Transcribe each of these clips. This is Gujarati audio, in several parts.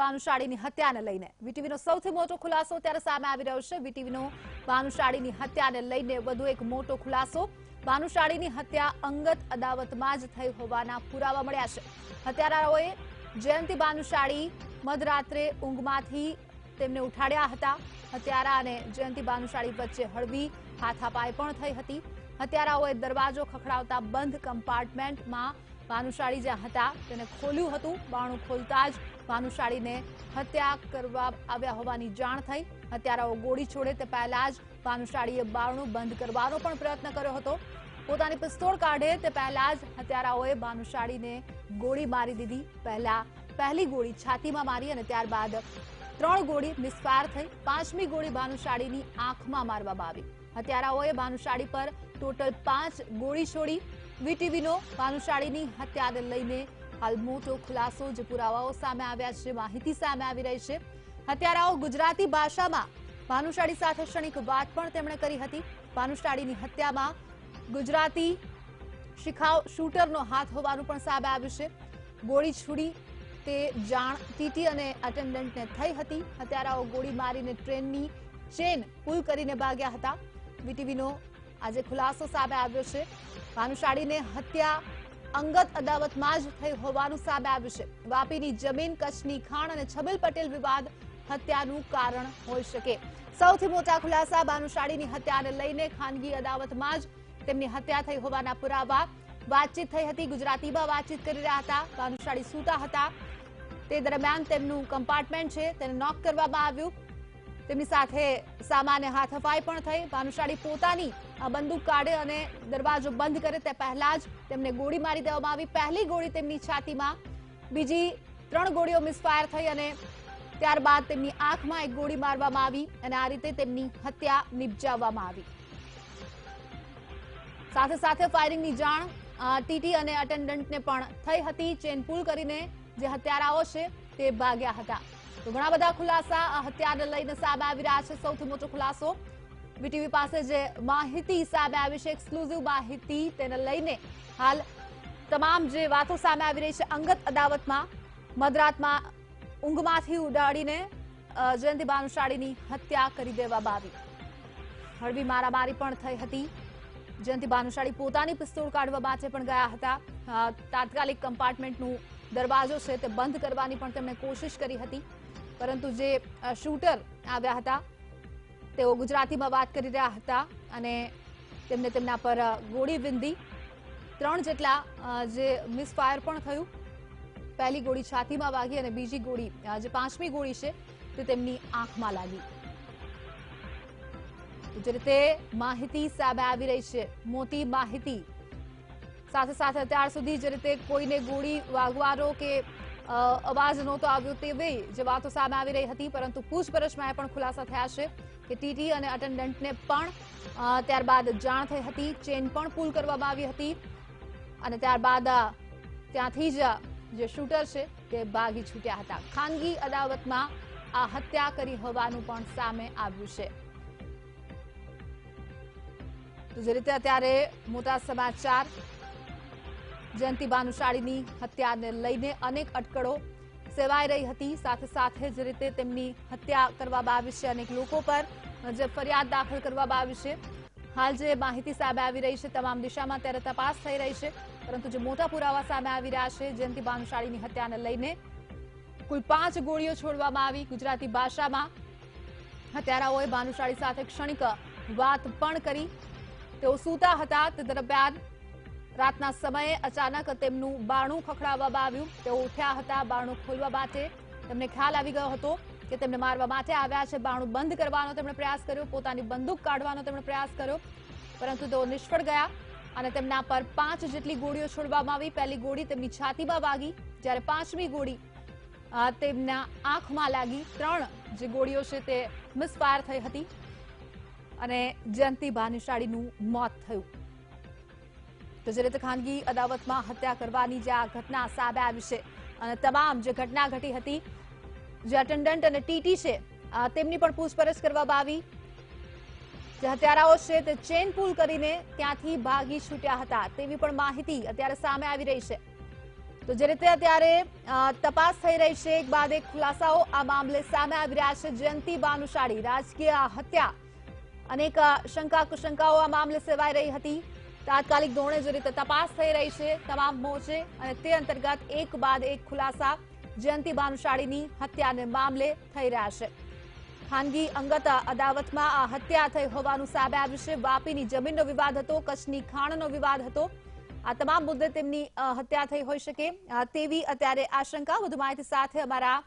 ભાનુશાળીની હત્યાને લઈને. વીટીવીનો સૌથી મોટો ખુલાસો ત્યારે સામે આવી રહ્યો છે. વીટીવીનો ભાનુશાળીની હત્યાને લઈને વધુ એક મોટો ખુલાસો. ભાનુશાળીની હત્યા અંગત અદાવતમાં જ થઈ હોવાના પુરાવા મળ્યા છે. હત્યારાઓએ જયંતિ ભાનુશાળી મધરાત્રે ઊંઘમાંથી તેમને ઉઠાડ્યા હતા. હત્યારા અને જયંતિ ભાનુશાળી વચ્ચે હળવી હાથાપાઈ પણ થઈ હતી. હત્યારાઓએ દરવાજો ખખડાવતા બંધ કમ્પાર્ટમેન્ટમાં ભાનુશાળી જ્યાં હતા, તેને ખોલ્યું હતું. બાણું ખોલતા જ ભાનુશાળીને હત્યા કરવા આવ્યા હોવાની જાણ થઈ. હત્યારાઓ ગોળી છોડે તે પહેલા જ ભાનુશાળીએ બારણું બંધ કરવાનો પણ પ્રયત્ન કર્યો હતો. પોતાની પિસ્તોલ કાઢે તે પહેલા જ હત્યારાઓએ ભાનુશાળીને ગોળી મારી દીધી. પહેલા પહેલી ગોળી છાતીમાં મારી અને ત્યારબાદ ત્રણ ગોળી મિસફાયર થઈ. પાંચમી ગોળી ભાનુશાળીની આંખમાં મારવામાં આવી. હત્યારાઓએ ભાનુશાળી પર ટોટલ પાંચ ગોળી છોડી વીટીવીનો ભાનુશાળીની હત્યાને લઈને હાલ મોટો ખુલાસો જે પુરાવાઓ સામે આવ્યા છે, માહિતી સામે આવી રહી છે. હત્યારાઓ ગુજરાતી ભાષામાં ભાનુશાળી સાથે ક્ષણિક વાત પણ તેમણે કરી હતી. ભાનુશાળીની હત્યામાં ગુજરાતી શિખાઉ શૂટરનો હાથ હોવાનું પણ સામે આવ્યું છે. ગોળી છૂડી તે જાણ ટીટી અને અટેન્ડન્ટને થઈ હતી. હત્યારાઓ ગોળી મારીને ટ્રેનની ચેન પુલ કરીને ભાગ્યા હતા. વીટીવીનો આજે ખુલાસો સામે આવ્યો છે. ભાનુશાળીને હત્યા અંગત અદાવતમાં જ થઈ હોવાનું સામે આવ્યું છે. વાપીની જમીન, કચ્છની ખાણ અને છબીલ પટેલ વિવાદ હત્યાનું કારણ હોઈ શકે. સૌથી મોટા ખુલાસા ભાનુશાળીની હત્યાને લઈને ખાનગી અદાવતમાં જ તેમની હત્યા થઈ હોવાના પુરાવા વાતચીત થઈ હતી. ગુજરાતીમાં વાતચીત કરી રહ્યા હતા. ભાનુશાળી સૂતા હતા. તે દરમિયાન તેમનું કમ્પાર્ટમેન્ટ છે. તેને નોક કરવામાં આવ્યું. તેમની સાથે સામાન્ય હાથફાઈ પણ થઈ. ભાનુશાળી પોતાની બંદૂક કાઢે અને દરવાજો બંધ કરે તે પહેલા જ તેમને ગોળી મારી દેવામાં આવી. પહેલી ગોળી તેમની છાતીમાં, બીજી ત્રણ ગોળીઓ મિસફાયર થઈ અને ત્યારબાદ તેમની આંખમાં એક ગોળી મારવામાં આવી અને આ રીતે તેમની હત્યા નિપજાવવામાં આવી. સાથે સાથે ફાયરિંગની જાણ ટીટી અને અટેન્ડન્ટને પણ થઈ હતી. ચેન પુલ કરીને જે હત્યારાઓ છે તે ભાગ્યા હતા. તો ઘણા બધા ખુલાસા હત્યાને લઈને સામે આવી રહ્યા છે. સૌથી મોટો ખુલાસો વીટીવી પાસે જે માહિતી સામે આવી છે એક્સક્લુઝિવ માહિતી, તેને લઈને હાલ તમામ જે વાતો સામે આવી રહી છે, અંગત અદાવતમાં મધરાતમાં ઊંઘમાંથી ઉડાડીને જયંતિ ભાનુશાળીની હત્યા કરી દેવામાં આવી. હળવી મારામારી પણ થઈ હતી. જયંતિ ભાનુશાળી પોતાની પિસ્તોલ કાઢવા માટે પણ ગયા હતા. તાત્કાલિક કમ્પાર્ટમેન્ટનું દરવાજો છે તે બંધ કરવાની પણ તેમણે કોશિશ કરી હતી. પરંતુ જે શૂટર આવ્યા હતા તેઓ ગુજરાતીમાં વાત કરી રહ્યા હતા અને તેમને તેમના પર ગોળી વિંધી. ત્રણ જેટલા જે મિસફાયર પણ થયું. પહેલી ગોળી છાતીમાં વાગી અને બીજી ગોળી જે પાંચમી ગોળી છે, તે તેમની આંખમાં લાગી. જે રીતે માહિતી સામે આવી રહી છે, મોટી માહિતી. સાથે સાથે અત્યાર સુધી જે રીતે કોઈને ગોળી વાગવાનો કે અવાજ નહોતો આવ્યો તેવી જે વાતો સામે આવી રહી હતી, પરંતુ પૂછપરછમાં એ પણ ખુલાસા થયા છે. કે ટીટી અને અટેન્ડન્ટને પણ ત્યારબાદ જાણ થઈ હતી, ચેન પણ પુલ કરવામાં આવી હતી. અને ત્યારબાદ ત્યાંથી જ જે શૂટર છે તે ભાગી છૂટ્યા હતા. ખાનગી અદાવતમાં આ હત્યા કરી હોવાનું પણ સામે આવ્યું છે. તો જે રીતે અત્યારે મોટા સમાચાર, જયંતિ ભાનુશાળીની હત્યાને લઈને અનેક અટકળો સેવાઈ રહી હતી. સાથે સાથે જે રીતે તેમની હત્યા કરવામાં આવી છે. અનેક લોકો પર જે ફરિયાદ દાખલ કરવામાં આવી છે. હાલ જે માહિતી સામે આવી રહી છે, તમામ દિશામાં ત્યારે તપાસ થઈ રહી છે. પરંતુ જે મોટા પુરાવા સામે આવી રહ્યા છે જયંતિ ભાનુશાળીની હત્યાને લઈને કુલ પાંચ ગોળીઓ છોડવામાં આવી. ગુજરાતી ભાષામાં હત્યારાઓએ ભાનુશાળી સાથે ક્ષણિક વાત પણ કરી. તેઓ સૂતા હતા. તે દરમિયાન રાતના સમયે અચાનક તેમનું બાણું ખખડાવવામાં આવ્યું. તેઓ ઉઠ્યા હતા, બાણું ખોલવા માટે. તેમને ખ્યાલ આવી ગયો હતો કે તેમને મારવા માટે આવ્યા છે. બાણું બંધ કરવાનો તેમણે પ્રયાસ કર્યો, પોતાની બંદૂક કાઢવાનો તેમણે પ્રયાસ કર્યો. પરંતુ તેઓ નિષ્ફળ ગયા અને તેમના પર પાંચ જેટલી ગોળીઓ છોડવામાં આવી. પહેલી ગોળી તેમની છાતીમાં વાગી. જ્યારે પાંચમી ગોળી તેમના આંખમાં લાગી. ત્રણ જે ગોળીઓ છે તે મિસફાયર થઈ હતી અને જયંતિ ભાનુશાળીનું મોત થયું. તો જે રીતે ખાનગી અદાવતમાં હત્યા કરવાની જે આ ઘટના સામે આવી છે અને તમામ જે ઘટના ઘટી હતી, જે અટેન્ડન્ટ અને ટીટી છે તેમની પણ પૂછપરછ કરવામાં આવી. જે હત્યારાઓ છે તે ચેન પુલ કરીને ત્યાંથી ભાગી છૂટ્યા હતા તેવી પણ માહિતી અત્યારે સામે આવી રહી છે. તો જે રીતે અત્યારે તપાસ થઈ રહી છે, એક બાદ એક ખુલાસાઓ આ મામલે સામે આવી રહ્યા છે. જયંતિ ભાનુશાળી, રાજકીય હત્યા, અનેક શંકા કુશંકાઓ આ મામલે સેવાઈ રહી હતી. તાત્કાલિક ધોરણે જે રીતે તપાસ થઈ રહી છે, તમામ મોરચે અને તે અંતર્ગત એક બાદ એક ખુલાસા જયંતિ ભાનુશાળીની હત્યાને મામલે થઈ રહ્યા છે. ખાનગી અંગત અદાવતમાં આ હત્યા થઈ હોવાનું સામે આવ્યું છે. વાપીની જમીનનો વિવાદ હતો, કચ્છની ખાણનો વિવાદ હતો. આ તમામ મુદ્દે તેમની હત્યા થઈ હોઈ શકે તેવી અત્યારે આશંકા. વધુ માહિતી સાથે અમારા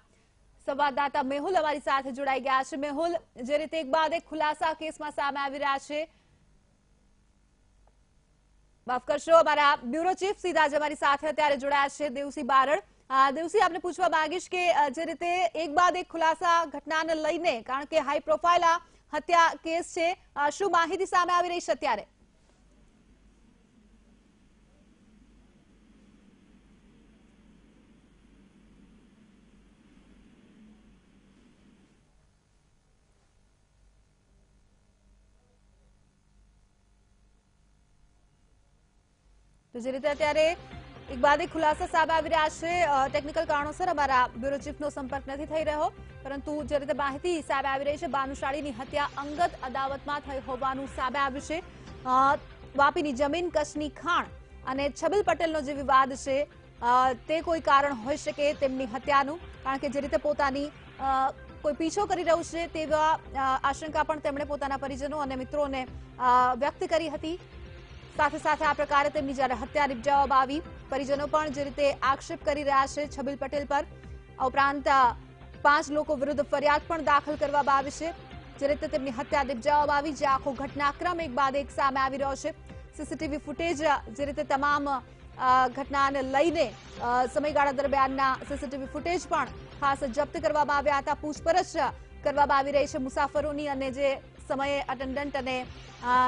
સંવાદદાતા મેહુલ અમારી સાથે જોડાઈ ગયા છે. મેહુલ, જે રીતે એક બાદ એક ખુલાસા કેસમાં સામે આવી રહ્યા છે માફ કરશો, અમારા બ્યુરો ચીફ સીધા જ અમારી સાથે અત્યારે જોડાયા છે, દેવસી બારડ. દેવસી આપણે પૂછવા માંગીશ કે જે રીતે એક બાદ એક ખુલાસા ઘટનાને લઈને, કારણ કે હાઈ પ્રોફાઇલ આ હત્યા કેસ છે શું માહિતી સામે આવી રહી છે અત્યારે? જે રીતે અત્યારે એક બાદ એક ખુલાસા સામે આવી રહ્યા છે. ટેકનિકલ કારણોસર અમારા બ્યુરો ચીફનો સંપર્ક નથી થઈ રહ્યો, પરંતુ જે રીતે માહિતી સામે આવી રહી છે, બાનુશાળીની હત્યા અંગત અદાવતમાં થઈ હોવાનું સામે આવ્યું છે. વાપીની જમીન કચ્છની ખાણ અને છબીલ પટેલનો જે વિવાદ છે તે કોઈ કારણ હોઈ શકે તેમની હત્યાનું, કારણ કે જે રીતે પોતાની કોઈ પીછો કરી રહ્યું છે તેવા આશંકા પણ તેમણે પોતાના પરિજનો અને મિત્રોને વ્યક્ત કરી હતી. સાથે સાથે આ પ્રકારે તેમની જ્યારે હત્યા નિપજાવવામાં આવી, પરિજનો પણ જે રીતે આક્ષેપ કરી રહ્યા છે છબીલ પટેલ પર ઉપરાંત પાંચ લોકો વિરુદ્ધ ફરિયાદ પણ દાખલ કરવામાં આવી છે. જે રીતે તેમની હત્યા નિપજાવવામાં આવી, જે આખો ઘટનાક્રમ એક બાદ એક સામે આવી રહ્યો છે. સીસીટીવી ફૂટેજ, જે રીતે તમામ ઘટનાને લઈને સમયગાળા દરમિયાનના સીસીટીવી ફૂટેજ પણ ખાસ જપ્ત કરવામાં આવ્યા હતા. પૂછપરછ કરવામાં આવી રહી છે મુસાફરોની અને જે સમયે અટેન્ડન્ટ અને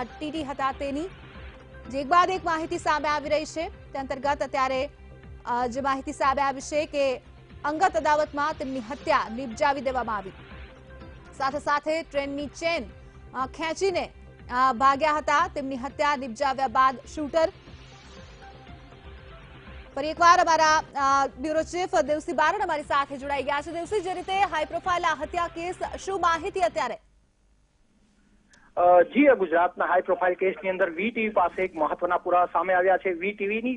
ટીટી હતા તેની. જે એક બાદ એક માહિતી સામે આવી રહી છે. તે અંતર્ગત અત્યારે જે માહિતી સામે આવી છે કે અંગત અદાવતમાં તેમની હત્યા નિપજાવી દેવામાં આવી. સાથે સાથે ટ્રેનની ચેન ખેંચીને ભાગ્યા હતા. તેમની હત્યા નિપજાવ્યા બાદ શૂટર. ફરી એકવાર અમારા બ્યુરો ચીફ દેવસી બારડ અમારી સાથે જોડાઈ ગયા છે. દેવસી જે રીતે હાઈ પ્રોફાઇલ આ હત્યા કેસ, શું માહિતી અત્યારે જી ગુજરાતના હાઈ પ્રોફાઇલ કેસની અંદર વીટીવી પાસે એક મહત્વના પુરાવા સામે આવ્યા છે. વીટીવીની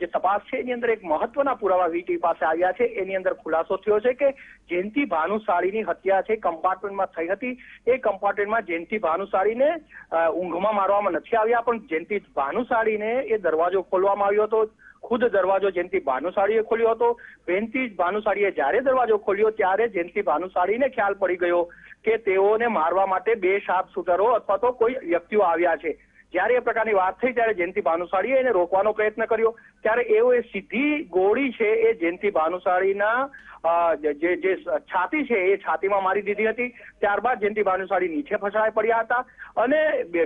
જે તપાસ છે, એની અંદર એક મહત્વના પુરાવા વીટીવી પાસે આવ્યા છે. એની અંદર ખુલાસો થયો છે કે જયંતિ ભાનુશાળીની હત્યા છે, કમ્પાર્ટમેન્ટમાં થઈ હતી. એ કમ્પાર્ટમેન્ટમાં જયંતિ ભાનુશાળીને ઊંઘમાં મારવામાં નથી આવ્યા, પણ જયંતિ ભાનુશાળીને એ દરવાજો ખોલવામાં આવ્યો હતો. ખુદ દરવાજો જયંતિ ભાનુશાળીએ ખોલ્યો હતો જયંતિ ભાનુશાળીએ જ્યારે દરવાજો ખોલ્યો ત્યારે જયંતિ ભાનુશાળીને ખ્યાલ પડી ગયો કે તેઓને મારવા માટે બે શાર્પ શૂટરો અથવા તો કોઈ વ્યક્તિઓ આવ્યા છે. જ્યારે એ પ્રકારની વાત થઈ ત્યારે જયંતિ ભાનુશાળીએ એને રોકવાનો પ્રયત્ન કર્યો. ત્યારે એવો એ સીધી ગોળી છે એ જયંતિ ભાનુશાળીના જે જે છાતી છે એ છાતીમાં મારી દીધી હતી. ત્યારબાદ જયંતિ ભાનુશાળી નીચે ફસડાઈ પડ્યા હતા અને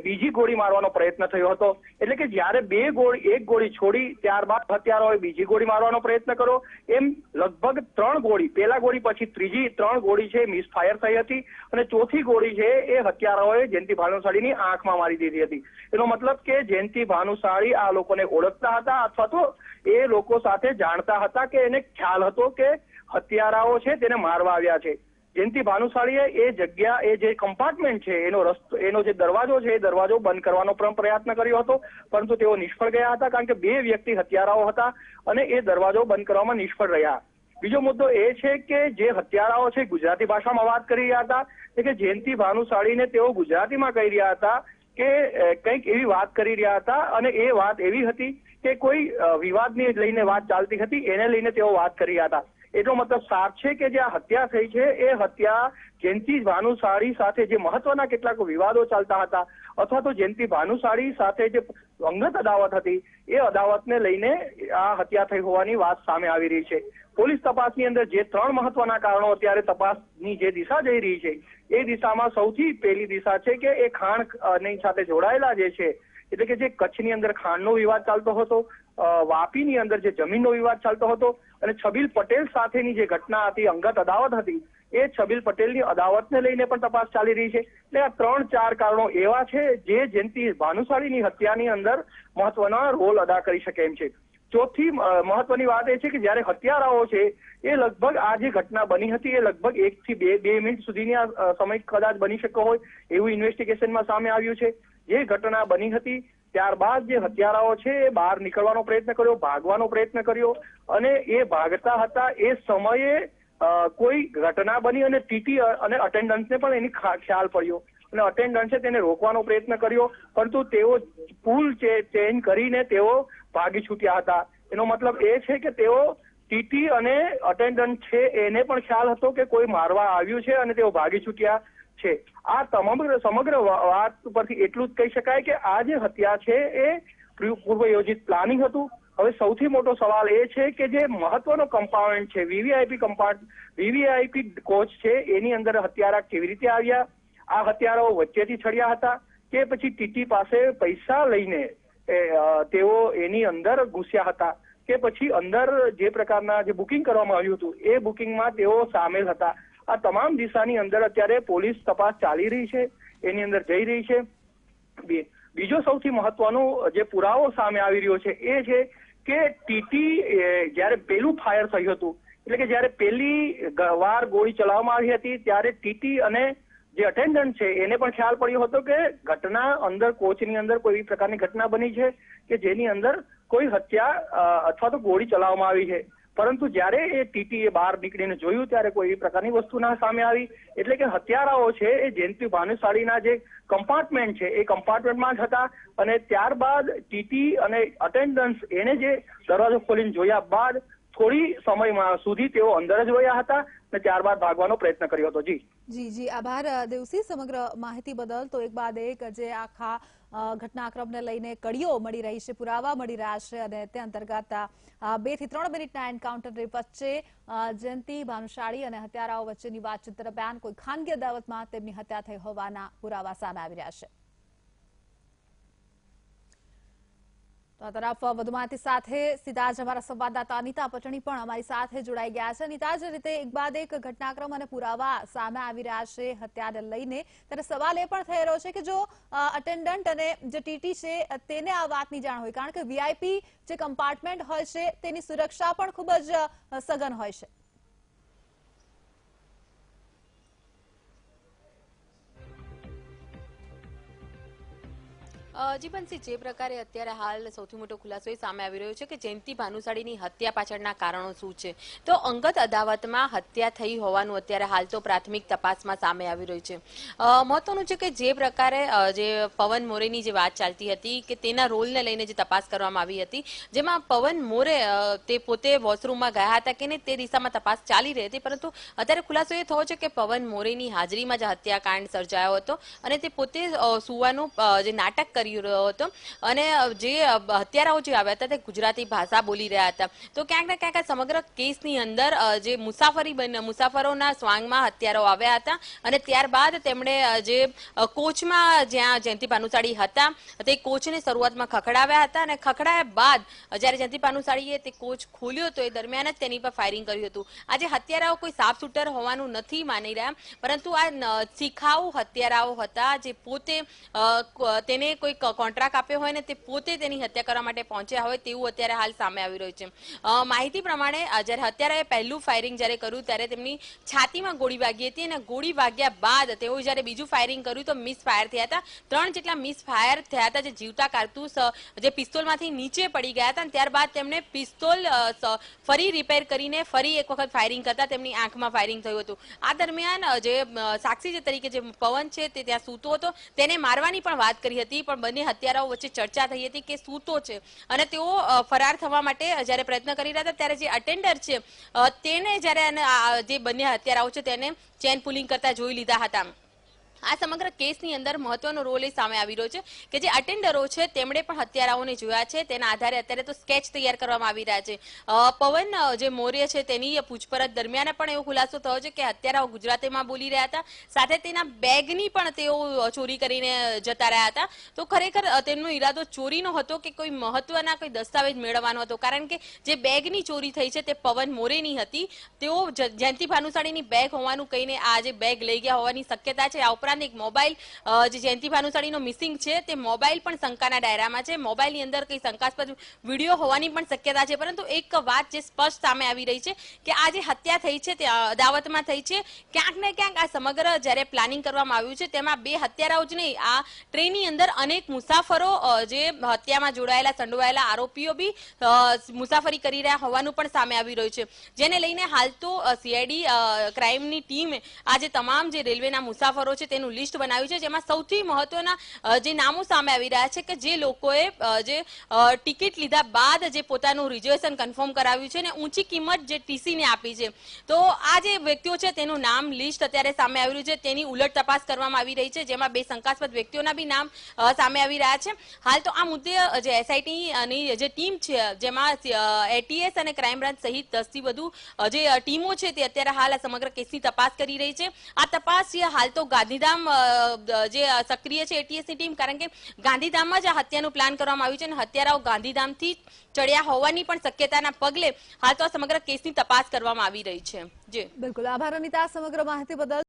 બીજી ગોળી મારવાનો પ્રયત્ન થયો હતો. એટલે કે જ્યારે બે ગોળી, એક ગોળી છોડી ત્યારબાદ હત્યારાઓએ બીજી ગોળી મારવાનો પ્રયત્ન કર્યો. એમ લગભગ ત્રણ ગોળી, પહેલા ગોળી પછી ત્રીજી, ત્રણ ગોળી છે મિસફાયર થઈ હતી અને ચોથી ગોળી છે એ હત્યારાઓએ જયંતિ ભાનુશાળીની આંખમાં મારી દીધી હતી. એનો મતલબ કે જયંતિ ભાનુશાળી આ લોકોને ઓળખતા હતા અથવા તો એ લોકો સાથે જાણતા હતા કે એને ખ્યાલ હતો કે હત્યારાઓ છે તેને મારવા આવ્યા છે. જયંતિ ભાનુશાળીએ એ જગ્યા, એ જે કમ્પાર્ટમેન્ટ છે, એનો રસ્તો, એનો જે દરવાજો છે, એ દરવાજો બંધ કરવાનો પણ પ્રયત્ન કર્યો હતો. પરંતુ તેઓ નિષ્ફળ ગયા હતા કારણ કે બે વ્યક્તિ હત્યારાઓ હતા અને એ દરવાજો બંધ કરવામાં નિષ્ફળ રહ્યા. બીજો મુદ્દો એ છે કે જે હત્યારાઓ છે ગુજરાતી ભાષામાં વાત કરી રહ્યા હતા. કે જયંતિ ભાનુશાળીને તેઓ ગુજરાતીમાં કહી રહ્યા હતા કે કંઈક એવી વાત કરી રહ્યા હતા અને એ વાત એવી હતી કે કોઈ વિવાદને લઈને વાત ચાલતી હતી, એને લઈને તેઓ વાત કરી હતા. એટલો મતલબ સાફ છે કે જે આ હત્યા થઈ છે, એ હત્યા જયંતિ ભાનુશાળી સાથે જે મહત્વના કેટલાક વિવાદો ચાલતા હતા, અથવા તો જયંતિ ભાનુશાળી સાથે જે અંગત અદાવત હતી, એ અદાવતને લઈને આ હત્યા થઈ હોવાની વાત સામે આવી રહી છે. પોલીસ તપાસની અંદર જે ત્રણ મહત્વના કારણો અત્યારે તપાસની જે દિશા જઈ રહી છે, એ દિશામાં સૌથી પહેલી દિશા છે કે એ ખાણની સાથે જોડાયેલા જે છે એટલે કે જે કચ્છની અંદર ખાણનો વિવાદ ચાલતો હતો વાપીની અંદર જે જમીનનો વિવાદ ચાલતો હતો અને છબીલ પટેલ સાથેની જે ઘટના હતી, અંગત અદાવત હતી, એ છબીલ પટેલની અદાવતને લઈને પણ તપાસ ચાલી રહી છે. એટલે આ ત્રણ ચાર કારણો એવા છે જે જયંતિ ભાનુશાળીની હત્યાની અંદર મહત્વના રોલ અદા કરી શકે એમ છે. ચોથી મહત્વની વાત એ છે કે જ્યારે હત્યારાઓ છે, એ લગભગ આ જે ઘટના બની હતી, એ લગભગ એક થી બે બે મિનિટ સુધીની આ સમય કદાચ બની શક્યો હોય એવું ઇન્વેસ્ટિગેશનમાં સામે આવ્યું છે. જે ઘટના બની હતી, ત્યારબાદ જે હત્યારાઓ છે, એ બહાર નીકળવાનો પ્રયત્ન કર્યો, ભાગવાનો પ્રયત્ન કર્યો અને એ ભાગતા હતા, એ સમયે કોઈ ઘટના બની અને ટીટી અને અટેન્ડન્સને પણ એની ખ્યાલ પડ્યો. અને અટેન્ડન્સે તેને રોકવાનો પ્રયત્ન કર્યો, પરંતુ તેઓ પુલ ચેન્જ કરીને તેઓ ભાગી છૂટ્યા હતા. એનો મતલબ એ છે કે તેઓ ટીટી અને અટેન્ડન્ટ છે, એને પણ ખ્યાલ હતો કે કોઈ મારવા આવ્યું છે અને તેઓ ભાગી છૂટ્યા છે. આ તમામ સમગ્ર વાત પરથી એટલું જ કહી શકાય કે આ જે હત્યા છે એ પૂર્વયોજિત પૂર્વ યોજિત પ્લાનિંગ હતું. હવે સૌથી મોટો સવાલ એ છે કે જે મહત્વનો કમ્પાઉન્ડ છે વીવીઆઈપી કમ્પાઉન્ડ વીવીઆઈપી કોચ છે, એની અંદર હત્યારા કેવી રીતે આવ્યા? આ હત્યારાઓ વચ્ચેથી છડ્યા હતા કે પછી ટીટી પાસે પૈસા લઈને તેઓ એની અંદર ઘૂસ્યા હતા કે પછી અંદર જે પ્રકારના જે બુકિંગ કરવામાં આવ્યું હતું, એ બુકિંગમાં તેઓ સામેલ હતા. આ તમામ દિશાની અંદર અત્યારે પોલીસ તપાસ ચાલી રહી છે, એની અંદર જઈ રહી છે. બીજો સૌથી મહત્વનો જે પુરાવો સામે આવી રહ્યો છે એ છે કે ટીટી જ્યારે પેલું ફાયર થયું હતું, એટલે કે જ્યારે પેલી વાર ગોળી ચલાવવામાં આવી હતી, ત્યારે ટીટી અને જે અટેન્ડન્ટ છે, એને પણ ખ્યાલ પડ્યો હતો કે ઘટના અંદર કોચની અંદર કોઈ એવી પ્રકારની ઘટના બની છે કે જેની અંદર કોઈ હત્યા અથવા તો ગોળી ચલાવવામાં આવી છે. પરંતુ જ્યારે એ ટીટી એ બહાર નીકળીને જોયું, ત્યારે કોઈ એવી પ્રકારની વસ્તુ ના સામે આવી. એટલે કે હત્યારાઓ છે, એ જયંતિ ભાનુશાળીના જે કમ્પાર્ટમેન્ટ છે, એ કમ્પાર્ટમેન્ટમાં જ હતા. અને ત્યારબાદ ટીટી અને અટેન્ડન્સ એને જે દરવાજો ખોલીને જોયા બાદ થોડી સમયમાં સુધી તેઓ અંદર જ વયા હતા અને ત્યારબાદ ભાગવાનો પ્રયત્ન કર્યો હતો. જી. જી જી. આભાર દેવસી સમગ્ર માહિતી બદલ તો એક બાદ એક જે આખા ઘટનાક્રમને લઈને કડીઓ મળી રહી છે, પુરાવા મળી રહ્યા છે અને તે અંતર્ગત બેથી ત્રણ મિનિટના એન્કાઉન્ટર વચ્ચે જયંતિ ભાનુશાળી અને હત્યારાઓ વચ્ચેની વાતચીત દરમિયાન કોઈ ખાનગી અદાવતમાં તેમની હત્યા થઈ હોવાના પુરાવા સામે આવી રહ્યા છે. તો તરફ વધુ માહિતી સાથે સીધા જ અમારા સંવાદદાતા અનિતા પટણી પણ અમારી સાથે જોડાઈ ગયા છે. અનિતા, જે રીતે એક બાદ એક ઘટનાક્રમ અને પુરાવા સામે આવી રહ્યા છે હત્યાને લઈને, ત્યારે સવાલ એ પણ થઈ રહ્યો છે કે જો અટેન્ડન્ટ અને જે ટીટી છે, તેને આ વાતની જાણ હોય. કારણ કે વીઆઈપી જે કમ્પાર્ટમેન્ટ હોય છે, તેની સુરક્ષા પણ ખૂબ જ સઘન હોય છે. અ, જી પ્રકારે અત્યારે હાલ સૌથી મોટો ખુલાસો એ સામે આવી રહ્યો છે કે જયંતિ ભાનુશાળીની હત્યા પાછળના કારણો શું છે? તો અંગત અદાવતમાં હત્યા થઈ હોવાનું અત્યારે હાલ તો પ્રાથમિક તપાસમાં સામે આવી રહ્યું છે. મહત્વનું છે કે જે પ્રકારે જે પવન મોરેની જે વાત ચાલતી હતી કે તેના રોલને લઈને જે તપાસ કરવામાં આવી હતી જેમાં પવન મોરે તે પોતે વોશરૂમમાં ગયા હતા કે નહીં તે દિશામાં તપાસ ચાલી રહી હતી પરંતુ અત્યારે ખુલાસો એ થયો છે કે પવન મોરેની હાજરીમાં જ હત્યાકાંડ સર્જાયો હતો અને તે પોતે સુવાનું જે નાટક કરી રહ્યો હતો. અને જે હત્યારાઓ જે આવ્યા હતા તે ગુજરાતી ભાષા બોલી રહ્યા હતા. તો ક્યાંક ને ક્યાંક સમગ્ર કેસની અંદર જે મુસાફરી મુસાફરોના સ્વાંગમાં હત્યારાઓ આવ્યા હતા. અને ત્યારબાદ તેમણે જે કોચમાં જ્યાં જયંતિ ભાનુશાળી હતા, તે કોચને શરૂઆતમાં ખખડાવ્યા હતા. અને ખખડાયા બાદ, જ્યારે જયંતિ ભાનુશાળીએ તે કોચ ખોલ્યો, તો એ દરમિયાન જ તેની પર ફાયરિંગ કર્યું હતું. આજે હત્યારાઓ કોઈ સાફ શૂટર હોવાનું નથી માની રહ્યા, પરંતુ આ શિખાઉ હત્યારાઓ હતા, જે પોતે તેને કોઈ કોન્ટ્રાક્ટ આપ્યો હોય ને તે પોતે તેની હત્યા કરવા માટે પહોંચ્યા હોય તેવું અત્યારે હાલ સામે આવી રહ્યું છે. માહિતી પ્રમાણે જ્યારે હત્યારાએ પહેલું ફાયરિંગ જ્યારે કર્યું ત્યારે તેમની છાતીમાં ગોળી વાગી હતી અને ગોળી વાગ્યા બાદ તેઓ જ્યારે બીજું ફાયરિંગ કર્યું તો મિસ ફાયર થયા હતા. ત્રણ જેટલા મિસ ફાયર થયા હતા જે જીવતા કારતૂસ જે પિસ્તોલમાંથી નીચે પડી ગયા હતા અને ત્યારબાદ તેમણે પિસ્તોલ ફરી રિપેર કરીને ફરી એક વખત ફાયરિંગ કરતા તેમની આંખમાં ફાયરિંગ થયું હતું. આ દરમિયાન જે સાક્ષી જે તરીકે જે પવન છે તે ત્યાં સૂતો હતો. તેને મારવાની પણ વાત કરી હતી, પણ બંને હત્યારાઓ વચ્ચે ચર્ચા થઈ હતી કે સૂતો છે. અને તેઓ ફરાર થવા માટે જ્યારે પ્રયત્ન કરી રહ્યા હતા, ત્યારે જે અટેન્ડર છે તેને જ્યારે જે બંને હત્યારાઓ છે, તેને ચેન પુલિંગ કરતા જોઈ લીધા હતા. આ સમગ્ર કેસની અંદર મહત્વનો રોલ એ સામે આવી રહ્યો છે કે જે અટેન્ડરો છે, તેમણે પણ હત્યારાઓને જોયા છે. તેના આધારે અત્યારે તો સ્કેચ તૈયાર કરવામાં આવી રહ્યા છે. પવન જે મૌર્ય છે તેની પૂછપરછ દરમિયાન પણ એવો ખુલાસો થયો છે કે હત્યારાઓ ગુજરાતીમાં બોલી રહ્યા હતા. સાથે તેના બેગની પણ તેઓ ચોરી કરીને જતા રહ્યા હતા. તો ખરેખર તેમનો ઈરાદો ચોરીનો હતો કે કોઈ મહત્વના કોઈ દસ્તાવેજ મેળવવાનો હતો? કારણ કે જે બેગની ચોરી થઈ છે તે પવન મોરેની હતી. તેઓ જયંતિ ભાનુશાળીની બેગ હોવાનું કહીને આ જે બેગ લઈ ગયા હોવાની શક્યતા છે, આ ઉપરાંત ઉપરાંત એક મોબાઈલ જે જયંતિ ભાનુશાળીનો મિસિંગ છે, તે મોબાઈલ પણ શંકાના ડાયરામાં છે. મોબાઈલની અંદર કઈ શંકાસ્પદ વીડિયો હોવાની પણ શક્યતા છે. પરંતુ એક વાત જે સ્પષ્ટ સામે આવી રહી છે કે આ જે હત્યા થઈ છે, તે અદાવતમાં થઈ છે. ક્યાંક ને ક્યાંક આ સમગ્ર જ્યારે પ્લાનિંગ કરવામાં આવ્યું છે, તેમાં બે હત્યારાઓ જ નહીં, આ ટ્રેનની અંદર અનેક મુસાફરો જે હત્યામાં જોડાયેલા, સંડોવાયેલા આરોપીઓ બી મુસાફરી કરી રહ્યા હોવાનું પણ સામે આવી રહ્યું છે. જેને લઈને હાલ તો સીઆઈડી ક્રાઇમની ટીમે આજે તમામ જે રેલવેના મુસાફરો છે તેનું લિસ્ટ બનાવ્યું છે, જેમાં સૌથી મહત્વના જે નામો સામે આવી રહ્યા છે કે જે લોકોએ જે ટિકિટ લીધા બાદ જે પોતાનું રિઝર્વેશન કન્ફર્મ કરાવ્યું છે અને ઊંચી કિંમત જે ટીસીને આપી છે. તો આ જે વ્યક્તિઓ છે, તેનું નામ લિસ્ટ અત્યારે સામે આવી રહ્યું છે. તેની ઉલટ તપાસ કરવામાં આવી રહી છે, જેમાં બે શંકાસ્પદ વ્યક્તિઓના બી નામ સામે આવી રહ્યા છે. હાલ તો આ મુદ્દે જે એસઆઈટીની જે ટીમ છે, જેમાં એટીએસ અને ક્રાઇમ બ્રાન્ચ સહિત દસથી વધુ જે ટીમો છે, તે અત્યારે હાલ આ સમગ્ર કેસની તપાસ કરી રહી છે. આ તપાસ હાલ તો ગાંધીધામ દ- જે સક્રિય છે એટીએસની ટીમ, કારણ કે ગાંધીધામમાં જ આ હત્યાનું પ્લાન કરવામાં આવ્યું છે અને હત્યારાઓ ગાંધીધામથી ચડ્યા હોવાની પણ શક્યતાના પગલે હાલ તો સમગ્ર કેસની તપાસ કરવામાં આવી રહી છે. જી. બિલકુલ. આભાર અનિતા સમગ્ર માહિતી બદલ